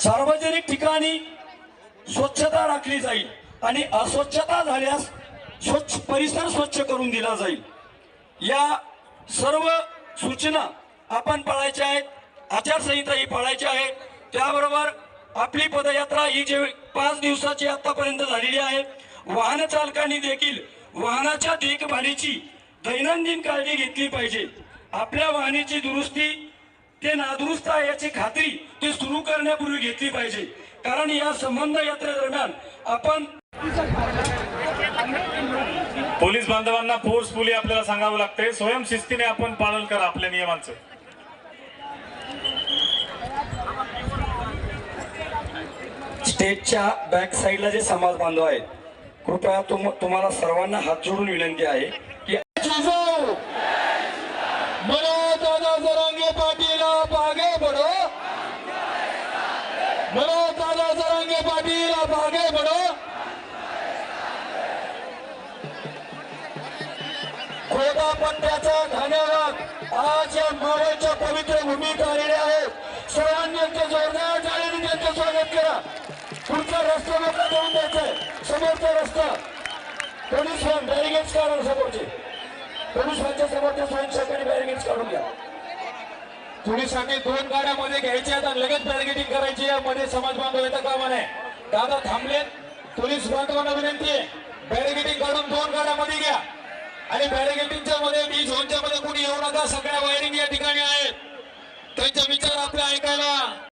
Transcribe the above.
सार्वजनिक ठिकाणी स्वच्छता राखली जाईल आणि अस्वच्छता झाल्यास स्वच्छ परिसर स्वच्छ करून दिला जाईल. या सर्व सूचना आपण पाळायच्या आहेत आचारसंहिता ही पाळायची आहे त्याबरोबर आपली पदयात्रा ही जे पाच दिवसाची आतापर्यंत झालेली आहे वाहन चालकांनी देखील वाहनाच्या देखभालीची दैनंदिन काळजी घेतली पाहिजे. आपल्या वाहनाची दुरुस्ती ते नादुरुस्त आहे याची खात्री ते सुरू करण्यापूर्वी घेतली पाहिजे. कारण या संबंध यात्रेदरम्यान आपण पोलीस बांधवांना फोर्सफुली आपल्याला सांगावं लागतंय. स्वयंशिस्तीने आपण पालन करा आपल्या नियमांचं. स्टेजच्या बॅक साईडला जे समाज बांधव आहेत कृपया तुम तुम्हाला सर्वांना हात जोडून विनंती आहे की मनो दादा जरांगे पाटील आप आगे बढ़ो. खोदा पट्ट्याचा आज या पवित्र भूमीत आलेले आहे. सर्वांनी एकटे जोरदार त्यांचं स्वागत करा. पुढचा रस्ता मोकळा करून द्यायचा आहे. समोरचा रस्ता. पोलीस बॅरिगेट्स काढा समोरचे. पोलीस व्हॅनच्या समोरच्या स्वयंसेवक पोलिसांनी दोन गाड्यामध्ये घ्यायच्या आहेत आणि लगेच बॅरिगेटिंग करायची आहे. मध्ये समाज बांधव काम कामा दादा थांबलेत पोलीस बांधवांना विनंती आहे. बॅरिगेटिंग काढून दोन गाड्यामध्ये घ्या. आणि बॅरिगेटिंगच्या मध्ये बी झोनच्या मध्ये कुणी येऊ नका. सगळ्या वायरिंग या ठिकाणी आहेत. त्यांच्या मी